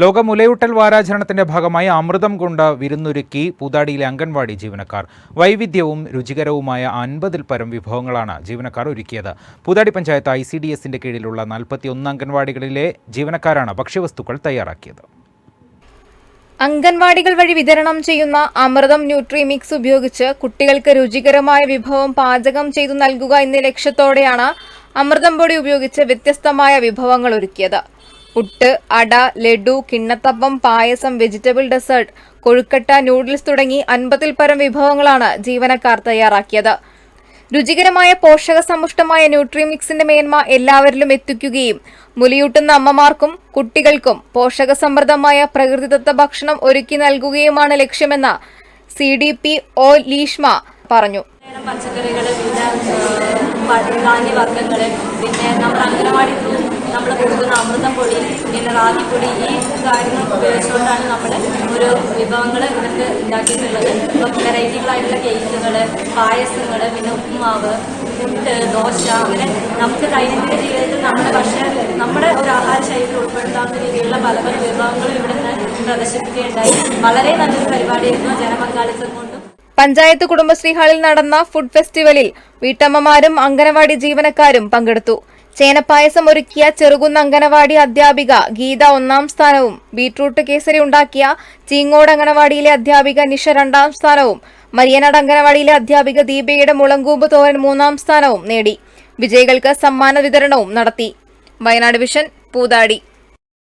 ലോക മുലയൂട്ടൽ വാരാചരണത്തിന്റെ ഭാഗമായി അമൃതം കൊണ്ട് വിരുന്നൊരുക്കി പൂതാടിയിലെ അംഗൻവാടി ജീവനക്കാർ. വൈവിധ്യവും രുചികരവുമായ അൻപതിൽ പരം വിഭവങ്ങളാണ് ജീവനക്കാർ ഒരുക്കിയത്. Poothadi panchayat I C D എസിന്റെ കീഴിലുള്ള നാൽപ്പത്തിയൊന്ന് അംഗൻവാടികളിലെ ജീവനക്കാരാണ് ഭക്ഷ്യവസ്തുക്കൾ തയ്യാറാക്കിയത്. അംഗൻവാടികൾ വഴി വിതരണം ചെയ്യുന്ന അമൃതം ന്യൂട്രിമിക്സ് ഉപയോഗിച്ച് കുട്ടികൾക്ക് രുചികരമായ വിഭവം പാചകം ചെയ്തു നൽകുക എന്ന ലക്ഷ്യത്തോടെയാണ് അമൃതം പൊടി ഉപയോഗിച്ച് വ്യത്യസ്തമായ വിഭവങ്ങൾ ഒരുക്കിയത്. Puttu ada laddu kinnathappam payasam vegetable dessert kozhukatta noodles തുടങ്ങി അൻപതിൽ പരം വിഭവങ്ങളാണ് ജീവനക്കാർ തയ്യാറാക്കിയത്. രുചികരമായ പോഷക സമ്പുഷ്ടമായ ന്യൂട്രിമിക്സിന്റെ മേന്മ എല്ലാവരിലും എത്തിക്കുകയും മുലിയൂട്ടുന്ന അമ്മമാർക്കും കുട്ടികൾക്കും പോഷകസമൃദ്ധമായ പ്രകൃതിദത്ത ഭക്ഷണം ഒരുക്കി നൽകുകയുമാണ് ലക്ഷ്യമെന്ന് C D P O Leeshma പറഞ്ഞു. പച്ചക്കറികൾ പിന്നെ പിന്നെ നമ്മുടെ അംഗനവാടി നമ്മൾ കൊടുക്കുന്ന അമൃതം പൊടി പിന്നെ റാഗിപ്പൊടി ഈ കാര്യങ്ങൾ ഉപയോഗിച്ചുകൊണ്ടാണ് നമ്മൾ ഒരു വിഭവങ്ങൾ ഇവർക്ക് ഉണ്ടാക്കിയിട്ടുള്ളത്. ഇപ്പം വെറൈറ്റികളായിട്ടുള്ള കേക്കുകൾ പായസങ്ങൾ പിന്നെ ഉപ്പുമാവ് പുട്ട് ദോശ അങ്ങനെ നമുക്ക് ദൈനംദിന ജീവിതത്തിൽ നമ്മുടെ ഭക്ഷണ നമ്മുടെ ഒരു ആഹാര ശൈലിയിൽ ഉൾപ്പെടുത്താവുന്ന രീതിയിലുള്ള പല പല വിഭവങ്ങളും ഇവിടെ നിന്ന് പ്രദർശിപ്പിക്കുകയുണ്ടായി. വളരെ നല്ലൊരു പരിപാടിയായിരുന്നു ജനപങ്കാളിത്തം കൊണ്ടും. പഞ്ചായത്ത് കുടുംബശ്രീ ഹാളിൽ നടന്ന ഫുഡ് ഫെസ്റ്റിവലിൽ വീട്ടമ്മമാരും അംഗനവാടി ജീവനക്കാരും പങ്കെടുത്തു. ചേനപ്പായസം ഒരുക്കിയ ചെറുകുന്ന് അംഗനവാടി അധ്യാപിക ഗീത ഒന്നാം സ്ഥാനവും ബീട്രൂട്ട് കേസരി ഉണ്ടാക്കിയ ചീങ്ങോട് അംഗനവാടിയിലെ അധ്യാപിക നിഷ രണ്ടാം സ്ഥാനവും മരിയനാട് അംഗനവാടിയിലെ അധ്യാപിക ദീപയുടെ മുളങ്കൂമ്പ് തോരൻ മൂന്നാം സ്ഥാനവും നേടി. വിജയികൾക്ക് സമ്മാന വിതരണവും നടത്തി. വയനാട് വിഷൻ പൂതാടി.